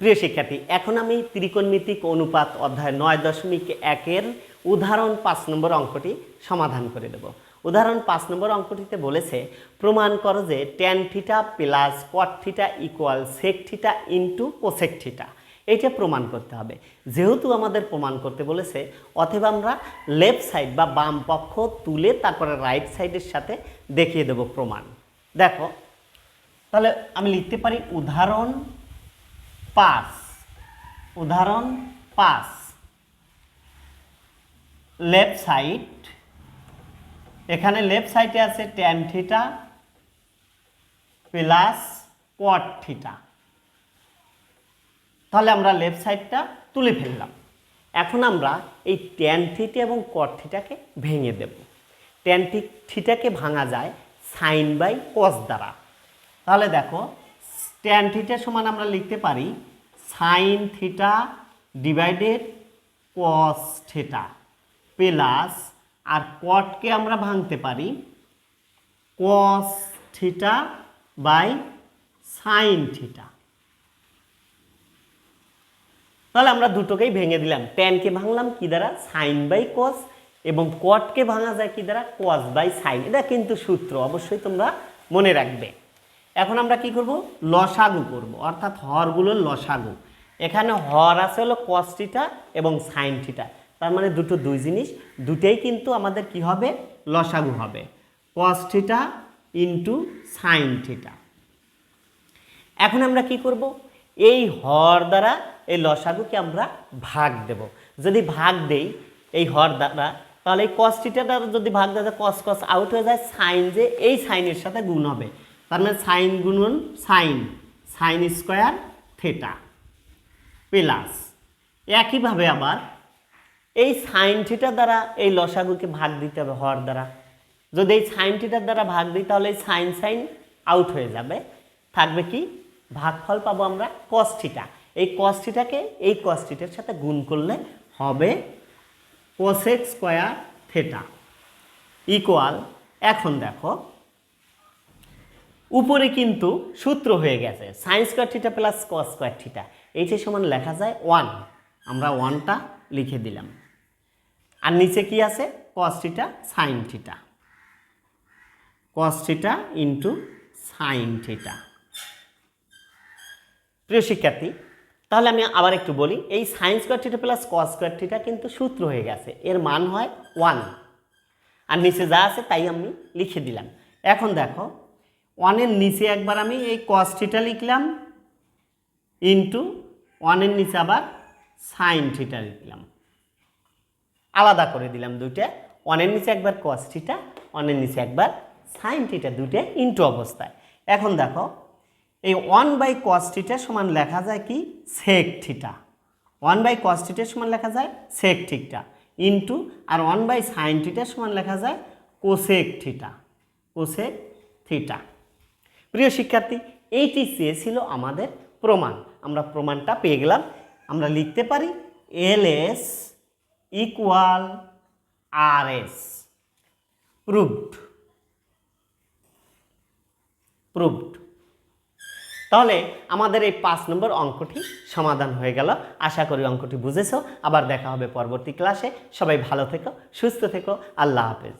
প্রিয় শিক্ষার্থী, এখন আমি ত্রিকোণমিতিক অনুপাত অধ্যায় নয় দশমিক একের উদাহরণ পাঁচ নম্বর অঙ্কটি সমাধান করে দেব। উদাহরণ পাঁচ নম্বর অঙ্কটিতে বলেছে, প্রমাণ করো যে tan theta plus cot theta equal sec theta into cosec theta এইটা প্রমাণ করতে হবে। যেহেতু আমাদের প্রমাণ করতে বলেছে, অথবা আমরা লেফট সাইড বা বাম পক্ষ তুলে তারপরে রাইট সাইডের সাথে দেখিয়ে দেব প্রমাণ। দেখো, তাহলে আমি লিখতে পারি উদাহরণ পাঁচ। উদাহরণ পাঁচ। Left side. এখানে লেফট সাইডে আছে tan theta plus cot theta তাহলে আমরা লেফট সাইডটা তুলে ফেললাম। এখন আমরা এই ট্যান থিটা এবং কট থিটাকে ভেঙে দেব। ট্যান থিটাকে ভাঙা যায় সাইন বাই কস দ্বারা। তাহলে দেখো ট্যান থিটা সমান আমরা লিখতে পারি sine theta divided cos theta plus আর কটকে আমরা ভাঙতে পারি cos theta by sine theta তাহলে আমরা দুটোকেই ভেঙে দিলাম। ট্যানকে ভাঙলাম কি দ্বারা? সাইন বাই কস এবং কটকে ভাঙা যায় কি দ্বারা? কস বাই সাইন এটা কিন্তু সূত্র, অবশ্যই তোমরা মনে রাখবে। এখন আমরা কি করব? লসাগু করব। অর্থাৎ হরগুলোর লসাগু। এখানে হর আছে হলো কস থিটা এবং সাইন থিটা তার মানে দুটো দুই জিনিস। দুটেই কিন্তু আমাদের কি হবে? লসাগু হবে। কস থিটা ইন্টু সাইনটিটা এখন আমরা কি করব? এই হর দ্বারা এই লসাগুকে আমরা ভাগ দেব। যদি ভাগ দেই এই হর দ্বারা, তাহলে এই কস থিটা দ্বারা যদি ভাগ দেওয়া যায় কস কস আউট হয়ে যায় সাইন যে এই সাইনের সাথে গুণ হবে। তার মানে সাইন গুণন sine sine square theta plus. একইভাবে আবার এই সাইন থিটা দ্বারা এই লসাগুকে ভাগ দিতে হবে হওয়ার দ্বারা। যদি এই সাইন থিটার দ্বারা ভাগ দিই, তাহলে এই সাইন সাইন আউট হয়ে যাবে। থাকবে কি? ভাগফল পাবো আমরা কস থিটা। এই কস থিটাকে এই কস থিটার সাথে গুণ করলে হবে কোসেক স্কোয়ার থেটা। ইকুয়াল এখন দেখো উপরে কিন্তু সূত্র হয়ে গেছে। Sine square theta plus cos square theta এইটা সমান লেখা যায় ওয়ান আমরা ওয়ানটা লিখে দিলাম। আর নিচে কি আছে? Cos theta sine theta cos theta into sine theta প্রিয় শিক্ষার্থী, তাহলে আমি আবার একটু বলি, এই sine square theta plus cos square theta কিন্তু সূত্র হয়ে গেছে। এর মান হয় ওয়ান আর নিচে যা আছে তাই আমি লিখে দিলাম। এখন দেখো ওয়ানের নিচে একবার আমি এই কস থিটা লিখলাম ইন্টু ওয়ানের নিচে আবার সাইন থিটা লিখলাম। আলাদা করে দিলাম দুইটা, ওয়ানের নিচে একবার কস থিটা ওয়ানের নিচে একবার সাইন থিটা দুইটা ইন্টু অবস্থায়। এখন দেখো, এই ওয়ান বাই কস থিটা সমান লেখা যায় কি? Sec theta one by cos সমান লেখা যায় সেক থিটা ইন্টু আর ওয়ান বাই সাইন থিটা সমান লেখা যায় কোসেক থিটা কোসেক থিটা প্রিয় শিক্ষার্থী এইটি চেয়েছিল আমাদের প্রমাণ। আমরা প্রমাণটা পেয়ে গেলাম। আমরা লিখতে পারি L S equal R S proved proved তাহলে আমাদের এই পাঁচ নম্বর অঙ্কটি সমাধান হয়ে গেল। আশা করি অঙ্কটি বুঝেছ। আবার দেখা হবে পরবর্তী ক্লাসে সবাই ভালো থেকো, সুস্থ থেকো। আল্লাহ হাফেজ।